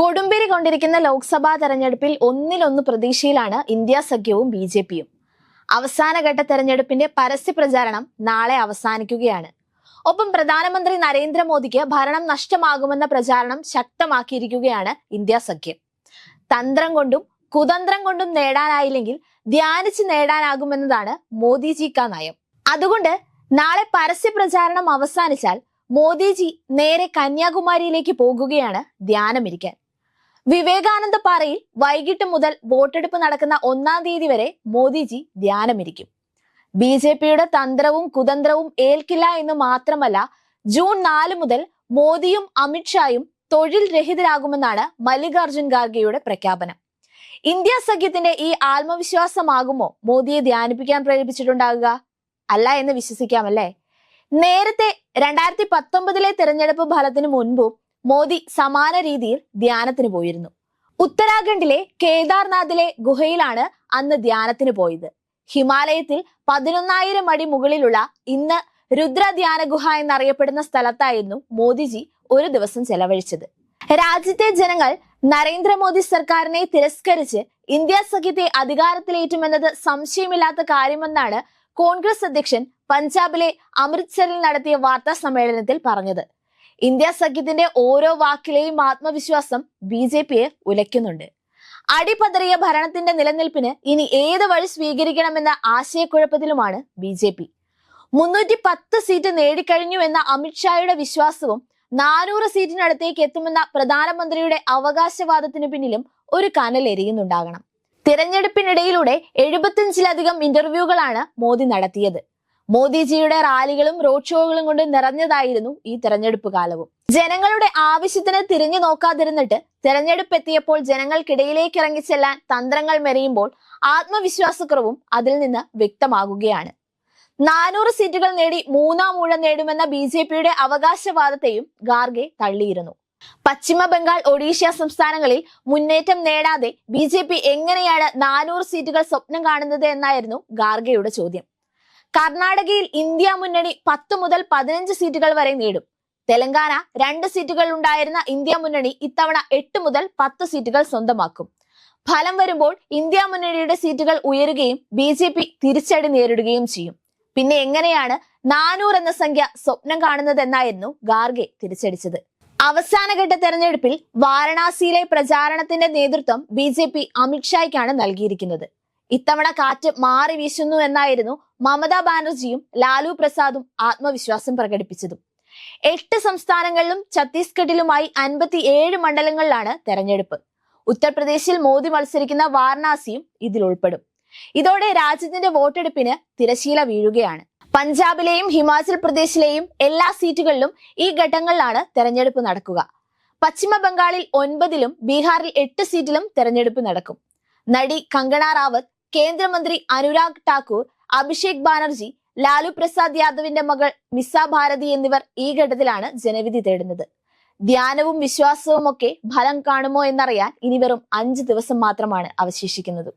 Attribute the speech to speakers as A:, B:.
A: കൊടുമ്പിരി കൊണ്ടിരിക്കുന്ന ലോക്സഭാ തെരഞ്ഞെടുപ്പിൽ ഒന്നിലൊന്ന് പ്രതീക്ഷയിലാണ് ഇന്ത്യ സഖ്യവും ബി ജെ പിയും. അവസാനഘട്ട തെരഞ്ഞെടുപ്പിന്റെ പരസ്യ പ്രചാരണം നാളെ അവസാനിക്കുകയാണ്. ഒപ്പം പ്രധാനമന്ത്രി നരേന്ദ്രമോദിക്ക് ഭരണം നഷ്ടമാകുമെന്ന പ്രചാരണം ശക്തമാക്കിയിരിക്കുകയാണ് ഇന്ത്യ സഖ്യം. തന്ത്രം കൊണ്ടും കുതന്ത്രം കൊണ്ടും നേടാനായില്ലെങ്കിൽ ധ്യാനിച്ച് നേടാനാകുമെന്നതാണ് മോദിജി കാ നയം. അതുകൊണ്ട് നാളെ പരസ്യ പ്രചാരണം അവസാനിച്ചാൽ മോദിജി നേരെ കന്യാകുമാരിയിലേക്ക് പോകുകയാണ് ധ്യാനമിരിക്കാൻ. വിവേകാനന്ദ പാറയിൽ വൈകിട്ട് മുതൽ വോട്ടെടുപ്പ് നടക്കുന്ന ഒന്നാം തീയതി വരെ മോദിജി ധ്യാനമിരിക്കും. ബി ജെ പിയുടെ തന്ത്രവും കുതന്ത്രവും ഏൽക്കില്ല എന്ന് മാത്രമല്ല ജൂൺ നാല് മുതൽ മോദിയും അമിത്ഷായും തൊഴിൽ രഹിതരാകുമെന്നാണ് മല്ലികാർജുൻ ഖാർഗെയുടെ പ്രഖ്യാപനം. ഇന്ത്യ സഖ്യത്തിന്റെ ഈ ആത്മവിശ്വാസമാകുമോ മോദിയെ ധ്യാനിപ്പിക്കാൻ പ്രേരിപ്പിച്ചിട്ടുണ്ടാകുക? അല്ല എന്ന് വിശ്വസിക്കാമല്ലേ? നേരത്തെ രണ്ടായിരത്തി പത്തൊമ്പതിലെ തെരഞ്ഞെടുപ്പ് ഫലത്തിന് മുൻപും മോദി സമാന രീതിയിൽ ധ്യാനത്തിന് പോയിരുന്നു. ഉത്തരാഖണ്ഡിലെ കേദാർനാഥിലെ ഗുഹയിലാണ് അന്ന് ധ്യാനത്തിന് പോയത്. ഹിമാലയത്തിൽ പതിനൊന്നായിരം അടി മുകളിലുള്ള ഇന്ന് രുദ്ര ധ്യാന ഗുഹ എന്നറിയപ്പെടുന്ന സ്ഥലത്തായിരുന്നു മോദിജി ഒരു ദിവസം ചെലവഴിച്ചത്. രാജ്യത്തെ ജനങ്ങൾ നരേന്ദ്രമോദി സർക്കാരിനെ തിരസ്കരിച്ച് ഇന്ത്യ സഖ്യത്തെ അധികാരത്തിലേറ്റുമെന്നത് സംശയമില്ലാത്ത കാര്യമെന്നാണ് കോൺഗ്രസ് അധ്യക്ഷൻ പഞ്ചാബിലെ അമൃത്സറിൽ നടത്തിയ വാർത്താ സമ്മേളനത്തിൽ പറഞ്ഞത്. ഇന്ത്യ സഖ്യത്തിന്റെ ഓരോ വാക്കിലെയും ആത്മവിശ്വാസം ബി ജെ പിയെ ഉലയ്ക്കുന്നുണ്ട്. അടിപതറിയ ഭരണത്തിന്റെ നിലനിൽപ്പിന് ഇനി ഏത് വഴി സ്വീകരിക്കണമെന്ന ആശയക്കുഴപ്പത്തിലുമാണ് ബി ജെ പി. മുന്നൂറ്റി പത്ത് സീറ്റ് നേടിക്കഴിഞ്ഞു എന്ന അമിത്ഷായുടെ വിശ്വാസവും നാനൂറ് സീറ്റിനടുത്തേക്ക് എത്തുമെന്ന പ്രധാനമന്ത്രിയുടെ അവകാശവാദത്തിന് പിന്നിലും ഒരു കനൽ എരിയുന്നുണ്ടാകണം തിരഞ്ഞെടുപ്പിനിടയിലൂടെ എഴുപത്തിയഞ്ചിലധികം ഇന്റർവ്യൂകളാണ് മോദി നടത്തിയത്. മോദിജിയുടെ റാലികളും റോഡ് ഷോകളും കൊണ്ട് നിറഞ്ഞതായിരുന്നു ഈ തെരഞ്ഞെടുപ്പ് കാലവും. ജനങ്ങളുടെ ആവശ്യത്തിന് തിരിഞ്ഞു നോക്കാതിരുന്നിട്ട് തെരഞ്ഞെടുപ്പ് എത്തിയപ്പോൾ ജനങ്ങൾക്കിടയിലേക്ക് ഇറങ്ങി ചെല്ലാൻ തന്ത്രങ്ങൾ മെറിയുമ്പോൾ ആത്മവിശ്വാസക്കുറവും അതിൽ നിന്ന് വ്യക്തമാകുകയാണ്. നാനൂറ് സീറ്റുകൾ നേടി മൂന്നാം ഊഴം നേടുമെന്ന ബി ജെ പിയുടെ അവകാശവാദത്തെയും ഗാർഗെ തള്ളിയിരുന്നു. പശ്ചിമ ബംഗാൾ ഒഡീഷ സംസ്ഥാനങ്ങളിൽ മുന്നേറ്റം നേടാതെ ബി ജെ പി എങ്ങനെയാണ് നാനൂറ് സീറ്റുകൾ സ്വപ്നം കാണുന്നത് എന്നായിരുന്നു ഗാർഗയുടെ ചോദ്യം. കർണാടകയിൽ ഇന്ത്യ മുന്നണി പത്ത് മുതൽ പതിനഞ്ച് സീറ്റുകൾ വരെ നേടും. തെലങ്കാന രണ്ട് സീറ്റുകൾ ഉണ്ടായിരുന്ന ഇന്ത്യ മുന്നണി ഇത്തവണ എട്ട് മുതൽ പത്ത് സീറ്റുകൾ സ്വന്തമാക്കും. ഫലം വരുമ്പോൾ ഇന്ത്യ മുന്നണിയുടെ സീറ്റുകൾ ഉയരുകയും ബി ജെ പി തിരിച്ചടി നേരിടുകയും ചെയ്യും. പിന്നെ എങ്ങനെയാണ് നാനൂറ് എന്ന സംഖ്യ സ്വപ്നം കാണുന്നതെന്നായിരുന്നു ഗാർഗെ തിരിച്ചടിച്ചത്. അവസാനഘട്ട തെരഞ്ഞെടുപ്പിൽ വാരണാസിയിലെ പ്രചാരണത്തിന്റെ നേതൃത്വം ബി ജെ പി അമിത്ഷായ്ക്കാണ് നൽകിയിരിക്കുന്നത്. ഇത്തവണ കാറ്റ് മാറി വീശുന്നു എന്നായിരുന്നു മമതാ ബാനർജിയും ലാലു പ്രസാദും ആത്മവിശ്വാസം പ്രകടിപ്പിച്ചതും. എട്ട് സംസ്ഥാനങ്ങളിലും ഛത്തീസ്ഗഡിലുമായി അൻപത്തി ഏഴ് മണ്ഡലങ്ങളിലാണ് തെരഞ്ഞെടുപ്പ്. ഉത്തർപ്രദേശിൽ മോദി മത്സരിക്കുന്ന വാരണാസിയും ഇതിൽ ഉൾപ്പെടും. ഇതോടെ രാജ്യത്തിന്റെ വോട്ടെടുപ്പിന് തിരശീല വീഴുകയാണ്. പഞ്ചാബിലെയും ഹിമാചൽ പ്രദേശിലെയും എല്ലാ സീറ്റുകളിലും ഈ ഘട്ടങ്ങളിലാണ് തെരഞ്ഞെടുപ്പ് നടക്കുക. പശ്ചിമ ബംഗാളിൽ ഒൻപതിലും ബീഹാറിൽ എട്ട് സീറ്റിലും തെരഞ്ഞെടുപ്പ് നടക്കും. നടി കങ്കണ റാവത്ത് കേന്ദ്രമന്ത്രി അനുരാഗ് ഠാക്കൂർ അഭിഷേക് ബാനർജി ലാലു പ്രസാദ് യാദവിന്റെ മകൾ മിസ ഭാരതി എന്നിവർ ഈ ഘട്ടത്തിലാണ് ജനവിധി തേടുന്നത്. ധ്യാനവും വിശ്വാസവും ഒക്കെ ഫലം കാണുമോ എന്നറിയാൻ ഇനി വെറും അഞ്ച് ദിവസം മാത്രമാണ് അവശേഷിക്കുന്നത്.